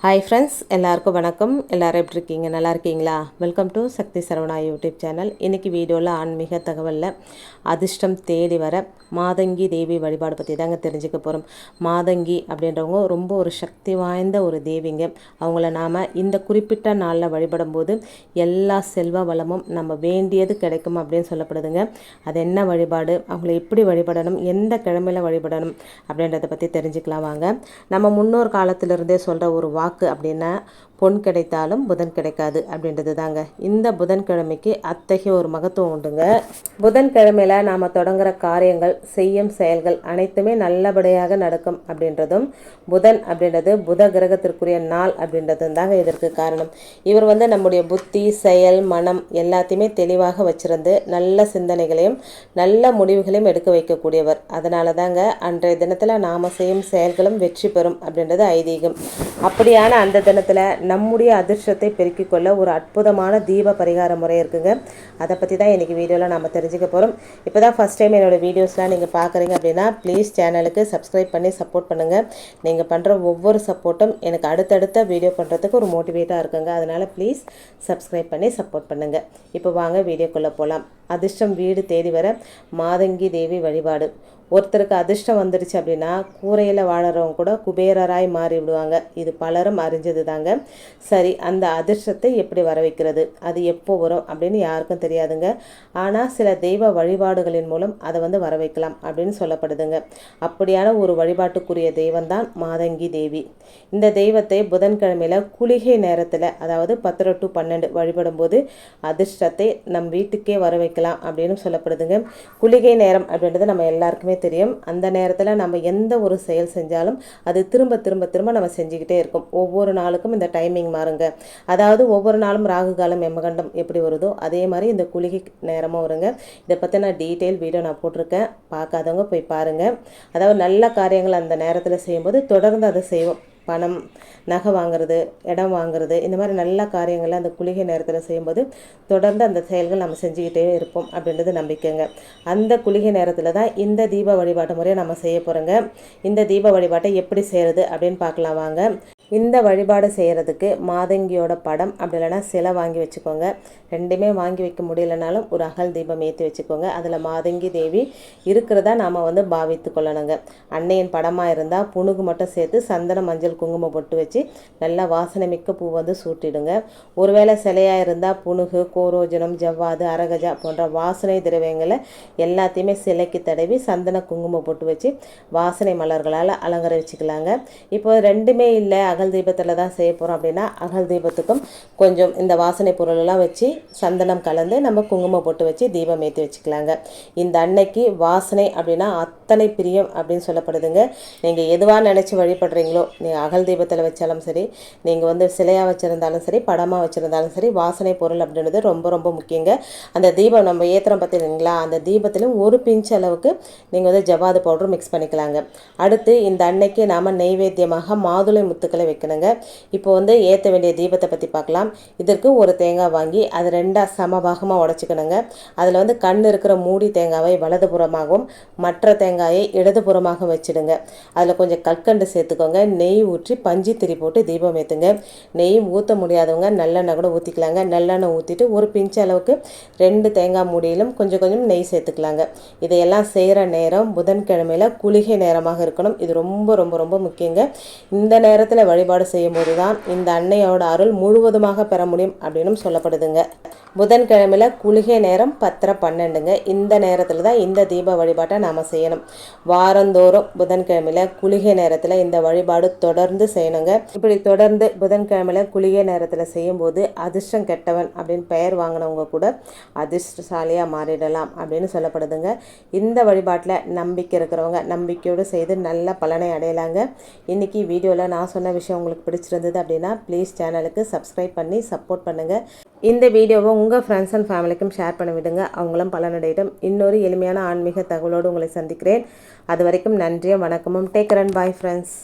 Hi friends எல்லாருக்கும் வணக்கம். எல்லோரும் எப்படி இருக்கீங்க? நல்லா இருக்கீங்களா? Welcome to Shakti Saravana YouTube channel இன்றைக்கி வீடியோவில் ஆன்மீக தகவலில் அதிர்ஷ்டம் தேடி வர மாதங்கி தேவி வழிபாடு பற்றி தாங்க தெரிஞ்சுக்க போகிறோம் மாதங்கி அப்படின்றவங்க ரொம்ப ஒரு சக்தி வாய்ந்த ஒரு தேவிங்க. அவங்கள நாம் இந்த குறிப்பிட்ட நாளில் வழிபடும் போது எல்லா செல்வ வளமும் நம்ம வேண்டியது கிடைக்கும் அப்படின்னு சொல்லப்படுதுங்க. அது என்ன வழிபாடு? அவங்கள எப்படி வழிபடணும்? எந்த கிழமையில் வழிபடணும்? அப்படின்றத பற்றி தெரிஞ்சுக்கலாம் வாங்க. நம்ம முன்னோர் காலத்திலிருந்தே சொல்கிற ஒரு வாக்கு அப்படின்னா பொன் கிடைத்தாலும் புதன் கிடைக்காது அப்படின்றது தாங்க. இந்த புதன்கிழமைக்கு அத்தகைய ஒரு மகத்துவம் உண்டுங்க. புதன்கிழமையில் நாம் தொடங்குற காரியங்கள் செய்யும் செயல்கள் அனைத்துமே நல்லபடியாக நடக்கும் அப்படின்றதும் புதன் அப்படின்றது புத கிரகத்திற்குரிய நாள் அப்படின்றதும் தாங்க இதற்கு காரணம். இவர் வந்து நம்முடைய புத்தி செயல் மனம் எல்லாத்தையுமே தெளிவாக வச்சிருந்து நல்ல சிந்தனைகளையும் நல்ல முடிவுகளையும் எடுக்க வைக்கக்கூடியவர். அதனால தாங்க அன்றைய தினத்தில் நாம் செய்யும் செயல்களும் வெற்றி பெறும் அப்படின்றது ஐதீகம். அப்படி அப்படியான அந்த தினத்தில் நம்முடைய அதிர்ஷ்டத்தை பெருக்கிக் கொள்ள ஒரு அற்புதமான தீப பரிகார முறை இருக்குங்க. அதை பற்றி தான் இன்றைக்கி வீடியோவில் நம்ம தெரிஞ்சுக்க போகிறோம் இப்போ தான் ஃபஸ்ட் டைம் என்னோடய வீடியோஸ்லாம் நீங்கள் பார்க்குறீங்க அப்படின்னா ப்ளீஸ் சேனலுக்கு சப்ஸ்கிரைப் பண்ணி சப்போர்ட் பண்ணுங்கள் நீங்கள் பண்ணுற ஒவ்வொரு சப்போர்ட்டும் எனக்கு அடுத்தடுத்த வீடியோ பண்ணுறதுக்கு ஒரு மோட்டிவேட்டாக இருக்குங்க. அதனால் ப்ளீஸ் சப்ஸ்கிரைப் பண்ணி சப்போர்ட் பண்ணுங்கள் இப்போ வாங்க வீடியோக்குள்ளே போகலாம் அதிர்ஷ்டம் வீடு தேடி வர மாதங்கி தேவி வழிபாடு. ஒருத்தருக்கு அதிர்ஷ்டம் வந்துடுச்சு அப்படின்னா கூரையில் வாழறவங்க கூட குபேரராய் மாறி விடுவாங்க. இது பலரும் அறிஞ்சது தாங்க சரி அந்த அதிர்ஷ்டத்தை எப்படி வர வைக்கிறது அது எப்போ வரும் அப்படின்னு யாருக்கும் தெரியாதுங்க. ஆனால் சில தெய்வ வழிபாடுகளின் மூலம் அதை வந்து வர வைக்கலாம் அப்படின்னு சொல்லப்படுதுங்க. அப்படியான ஒரு வழிபாட்டுக்குரிய தெய்வம் தான் மாதங்கி தேவி. இந்த தெய்வத்தை புதன்கிழமையில் குளிகை நேரத்தில் அதாவது பத்தரை டு பன்னெண்டு வழிபடும் போது அதிர்ஷ்டத்தை நம் வீட்டுக்கே வர வைக்கலாம் அப்படின்னு சொல்லப்படுதுங்க. குளிகை நேரம் அப்படின்றது நம்ம எல்லாருக்குமே தெரியும். அந்த நேரத்தில் நம்ம எந்த ஒரு செயல் செஞ்சாலும் அது திரும்ப திரும்ப திரும்ப நம்ம செஞ்சுக்கிட்டே இருக்கும். ஒவ்வொரு நாளுக்கும் இந்த டைமிங் மாறுங்க. அதாவது ஒவ்வொரு நாளும் ராகு காலம் எம்மகண்டம் எப்படி வருதோ அதே மாதிரி இந்த குளிகை நேரமும் வருங்க. இதை பற்றி நான் டீட்டெயில் வீடியோ நான் போட்டிருக்கேன். பார்க்காதவங்க போய் பாருங்கள் அதாவது நல்ல காரியங்கள் அந்த நேரத்தில் செய்யும்போது தொடர்ந்து அதை செய்வோம். பணம் நகை வாங்குறது இடம் வாங்குறது இந்த மாதிரி நல்ல காரியங்களை அந்த குளிகை நேரத்தில் செய்யும்போது தொடர்ந்து அந்த செயல்கள் நம்ம செஞ்சுக்கிட்டே இருப்போம் அப்படின்றது நம்பிக்கைங்க. அந்த குளிகை நேரத்தில் தான் இந்த தீப வழிபாட்டு முறையை நம்ம செய்ய போகிறோங்க இந்த தீப வழிபாட்டை எப்படி செய்கிறது அப்படின்னு பார்க்கலாம் வாங்க. இந்த வழிபாடு செய்கிறதுக்கு மாதங்கியோட படம் அப்படி இல்லைனா சிலை வாங்கி வச்சுக்கோங்க. ரெண்டுமே வாங்கி வைக்க முடியலனாலும் ஒரு அகல் தீபம் ஏற்றி வச்சுக்கோங்க. அதில் மாதங்கி தேவி இருக்கிறதா நாம் வந்து பாவித்து கொள்ளணுங்க. அன்னையின் படமாக இருந்தால் புணுகு மட்டும் சேர்த்து சந்தன மஞ்சள் குங்குமம் பொட்டு வச்சு நல்லா வாசனை மிக்க பூ வந்து சூட்டிடுங்க. ஒருவேளை சிலையாக இருந்தால் புணுகு கோரோஜனம் ஜவ்வாது அரகஜா போன்ற வாசனை திரவியங்களை எல்லாத்தையுமே சிலைக்கு தடவி சந்தன குங்குமம் பொட்டு வச்சு வாசனை மலர்களால் அலங்கரிச்சுக்கலாங்க. இப்போ ரெண்டுமே இல்லை அக அகல் தீபத்தில் தான் செய்ய போகிறோம் அப்படின்னா அகல் தீபத்துக்கும் கொஞ்சம் இந்த வாசனை பொருளெல்லாம் வச்சு சந்தனம் கலந்து நம்ம குங்குமம் போட்டு வச்சு தீபம் ஏற்றி வச்சுக்கலாங்க. இந்த அன்னைக்கு வாசனை அப்படின்னா அத்தனை பிரியம் அப்படின்னு சொல்லப்படுதுங்க. நீங்கள் எதுவாக நினச்சி வழிபடுறீங்களோ நீங்கள் அகல் தீபத்தில் வச்சாலும் சரி நீங்கள் வந்து சிலையாக வச்சுருந்தாலும் சரி படமாக வச்சுருந்தாலும் சரி வாசனை பொருள் அப்படின்றது ரொம்ப ரொம்ப முக்கியங்க. அந்த தீபம் நம்ம ஏற்றுறோம் பார்த்துருங்களா அந்த தீபத்திலும் ஒரு பிஞ்ச் அளவுக்கு நீங்கள் வந்து ஜவாது பவுடர் மிக்ஸ் பண்ணிக்கலாங்க. அடுத்து இந்த அன்னைக்கு நாம் நெய்வேத்தியமாக மாதுளை முத்துக்களை வைக்கணுங்க. இப்போ வந்து ஏற்ற வேண்டிய தீபத்தை பற்றி பார்க்கலாம். இதற்கு ஒரு தேங்காய் வாங்கி அது ரெண்டாக சமபாகமாக உடச்சிக்கணுங்க. அதில் வந்து கண் இருக்கிற மூடி தேங்காவை வலதுபுறமாகவும் மற்ற தேங்காயை இடதுபுறமாக வச்சுடுங்க. அதில் கொஞ்சம் கற்கண்டு சேர்த்துக்கோங்க. நெய் ஊற்றி பஞ்சு திரி போட்டு தீபம் ஏற்றுங்க நெய் ஊற்ற முடியாதவங்க நல்லெண்ணெய் கூட ஊற்றிக்கலாங்க நல்லெண்ணெய் ஊற்றிட்டு ஒரு பிஞ்சு அளவுக்கு ரெண்டு தேங்காய் மூடியிலும் கொஞ்சம் கொஞ்சம் நெய் சேர்த்துக்கலாங்க. இதையெல்லாம் செய்கிற நேரம் புதன்கிழமையில் குளிகை நேரமாக இருக்கணும். இது ரொம்ப ரொம்ப ரொம்ப முக்கியங்க. இந்த நேரத்தில் வழிபாடு செய்யும்போது தான் இந்த அன்னையோட அருள் முழுவதுமாக பெற முடியும் அப்படின்னு சொல்லப்படுதுங்க. புதன்கிழமையில் குளிகை நேரம் பத்தரை பன்னெண்டுங்க. இந்த நேரத்தில் தான் இந்த தீப வழிபாட்டை நாம் செய்யணும். வாரந்தோறும் புதன்கிழமையில் குளிகை நேரத்தில் இந்த வழிபாடு தொடர்ந்து செய்யணுங்க. இப்படி தொடர்ந்து புதன்கிழமையில் குளிகை நேரத்தில் செய்யும்போது அதிர்ஷ்டம் கெட்டவன் அப்படின்னு பெயர் வாங்கினவங்க கூட அதிர்ஷ்டசாலியாக மாறிடலாம் அப்படின்னு சொல்லப்படுதுங்க. இந்த வழிபாட்டில் நம்பிக்கை இருக்கிறவங்க நம்பிக்கையோடு செய்து நல்ல பலனை அடையலாங்க. இன்றைக்கி வீடியோவில் நான் சொன்ன விஷயம் உங்களுக்கு பிடிச்சிருந்தது அப்படின்னா ப்ளீஸ் சேனலுக்கு சப்ஸ்கிரைப் பண்ணி சப்போர்ட் பண்ணுங்கள் இந்த வீடியோவை உங்கள் ஃப்ரெண்ட்ஸ் அண்ட் ஃபேமிலிக்கும் ஷேர் பண்ணி விடுங்க. அவங்களும் பலனடையிடும் இன்னொரு எளிமையான ஆன்மீக தகவலோடு உங்களை சந்திக்கிறேன். அது வரைக்கும் நன்றியும் வணக்கமும். Take run bye friends